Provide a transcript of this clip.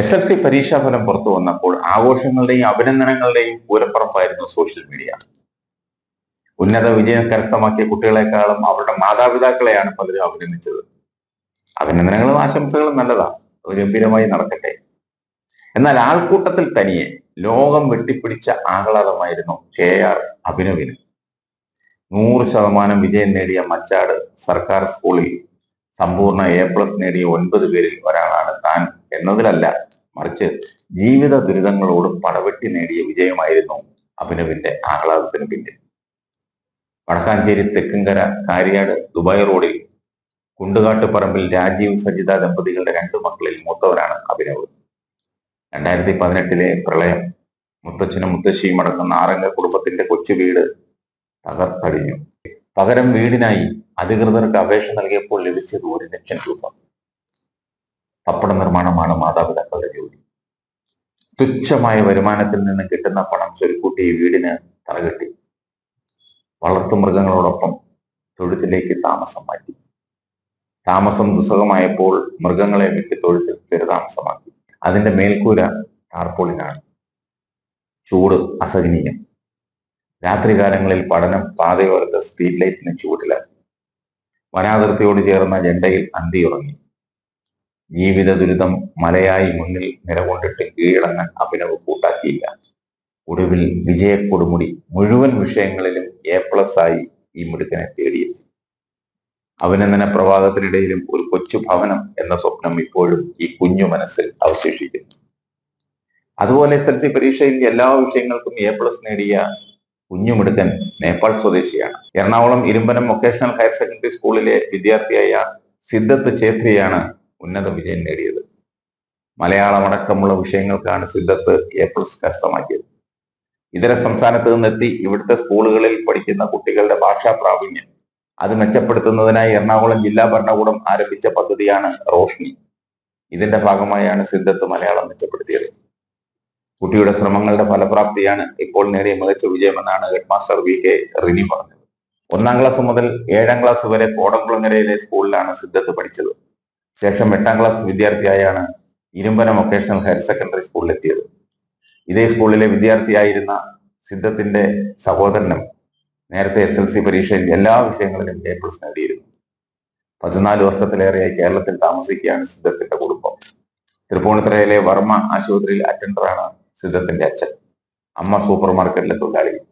S L C പരീക്ഷാഫലം പുറത്തു വന്നപ്പോൾ ആഘോഷങ്ങളുടെയും അഭിനന്ദനങ്ങളുടെയും പൂരപ്പുറപ്പായിരുന്നു സോഷ്യൽ മീഡിയ ഉന്നത വിജയം കരസ്ഥമാക്കിയ കുട്ടികളെക്കാളും അവരുടെ മാതാപിതാക്കളെയാണ് പലരും അഭിനന്ദിച്ചത്. അഭിനന്ദനങ്ങളും ആശംസകളും നല്ലതാണ്. അത് ഗംഭീരമായി നടക്കട്ടെ. എന്നാൽ ആൾക്കൂട്ടത്തിൽ തനിയെ ലോകം വെട്ടിപ്പിടിച്ച ആഹ്ലാദമായിരുന്നു കെ ആർ അഭിനവിന്. നൂറ് ശതമാനം വിജയം നേടിയ മച്ചാട് സർക്കാർ സ്കൂളിൽ സമ്പൂർണ എ പ്ലസ് നേടിയ ഒൻപത് പേരിൽ താൻ എന്നതിലല്ല മറിച്ച് ജീവിത ദുരിതങ്ങളോട് പടവെട്ടി നേടിയ വിജയമായിരുന്നു അഭിനവിന്റെ ആഹ്ലാദത്തിന് പിന്നിൽ. വടക്കാഞ്ചേരി തെക്കുംകര കാരിയാട് ദുബായ് റോഡിൽ കുണ്ടുകാട്ടുപറമ്പിൽ രാജീവ് സജിത ദമ്പതികളുടെ രണ്ടു മക്കളിൽ മൂത്തവരാണ് അഭിനവ്. രണ്ടായിരത്തി പതിനെട്ടിലെ പ്രളയം മുത്തച്ഛനും മുത്തശ്ശിയും അടങ്ങുന്ന ആറംഗ കുടുംബത്തിന്റെ കൊച്ചു വീട് തകർത്തടിഞ്ഞു. പകരം വീടിനായി അധികൃതർക്ക് അപേക്ഷ നൽകിയപ്പോൾ ലഭിച്ചത് ഒരു ലക്ഷം രൂപ. പപ്പട നിർമ്മാണമാണ് മാതാപിതാക്കളുടെ ജോലി. തുച്ഛമായ വരുമാനത്തിൽ നിന്ന് കിട്ടുന്ന പണം ചൊരുക്കൂട്ടി വീടിന് തലകെട്ടി. വളർത്തുമൃഗങ്ങളോടൊപ്പം തൊഴുത്തിലേക്ക് താമസം മാറ്റി. താമസം ദുസ്സഹമായപ്പോൾ മൃഗങ്ങളെ വിറ്റ് തൊഴുത്തിൽ സ്ഥിരതാമസമാക്കി. അതിന്റെ മേൽക്കൂര ടാർപോളിനാണ്. ചൂട് അസഹനീയം. രാത്രികാലങ്ങളിൽ പഠനം പാതയോരത്ത് സ്ട്രീറ്റ് ലൈറ്റിന് ചൂടിലാക്കി വനാതിർത്തിയോട് ചേർന്ന ജണ്ടയിൽ അന്തിയുറങ്ങി ജീവിത ദുരിതം മലയായി മുന്നിൽ നിലകൊണ്ടിട്ട് കീഴടങ്ങാൻ അഭിനവ് കൂട്ടാക്കിയില്ല. ഒടുവിൽ വിജയക്കൊടുമുടി മുഴുവൻ വിഷയങ്ങളിലും എ പ്ലസ് ആയി ഈ മിടുക്കനെ തേടിയെത്തി. അഭിനന്ദന പ്രവാഹത്തിനിടയിലും ഒരു കൊച്ചു ഭവനം എന്ന സ്വപ്നം ഇപ്പോഴും ഈ കുഞ്ഞു മനസ്സിൽ അവശേഷിക്കുന്നു. അതുപോലെ എസ് എൽ സി പരീക്ഷയിൽ എല്ലാ വിഷയങ്ങൾക്കും എ പ്ലസ് നേടിയ കുഞ്ഞുമിടുക്കൻ നേപ്പാൾ സ്വദേശിയാണ്. Ernakulam Irumpanam vocational higher secondary സ്കൂളിലെ വിദ്യാർത്ഥിയായ സിദ്ധത്ത് ഛേത്രിയാണ് ഉന്നത വിജയം നേടിയത്. മലയാളം അടക്കമുള്ള വിഷയങ്ങൾക്കാണ് സിദ്ധത്ത് എ പ്ലസ് കരസ്ഥമാക്കിയത്. ഇതര സംസ്ഥാനത്ത് നിന്നെത്തി ഇവിടുത്തെ സ്കൂളുകളിൽ പഠിക്കുന്ന കുട്ടികളുടെ ഭാഷാ പ്രാവീണ്യം അത് മെച്ചപ്പെടുത്തുന്നതിനായി എറണാകുളം ജില്ലാ ഭരണകൂടം ആരംഭിച്ച പദ്ധതിയാണ് റോഷ്നി. ഇതിന്റെ ഭാഗമായാണ് സിദ്ധത്ത് മലയാളം മെച്ചപ്പെടുത്തിയത്. കുട്ടിയുടെ ശ്രമങ്ങളുടെ ഫലപ്രാപ്തിയാണ് ഇപ്പോൾ നേടിയ മികച്ച വിജയമെന്നാണ് ഹെഡ്മാസ്റ്റർ വി കെ റിനി പറഞ്ഞത്. ഒന്നാം ക്ലാസ് മുതൽ ഏഴാം ക്ലാസ് വരെ കോടംകുളങ്ങരയിലെ സ്കൂളിലാണ് സിദ്ധത്ത് പഠിച്ചത്. ശേഷം എട്ടാം ക്ലാസ് വിദ്യാർത്ഥിയായാണ് ഇരുമ്പന വൊക്കേഷണൽ ഹയർ സെക്കൻഡറി സ്കൂളിലെത്തിയത് ഇതേ സ്കൂളിലെ വിദ്യാർത്ഥിയായിരുന്ന സിദ്ധത്തിന്റെ സഹോദരനും നേരത്തെ എസ് എൽ സി പരീക്ഷയിൽ എല്ലാ വിഷയങ്ങളിലും എ പ്ലസ് നേടിയിരുന്നു. പതിനാല് വർഷത്തിലേറെയായി കേരളത്തിൽ താമസിക്കുകയാണ് സിദ്ധത്തിന്റെ കുടുംബം. തൃപ്പൂണിത്തറയിലെ വർമ്മ ആശുപത്രിയിൽ അറ്റൻഡറാണ് സിദ്ധത്തിന്റെ അച്ഛൻ. അമ്മ സൂപ്പർ മാർക്കറ്റിലെ തൊഴിലാളി.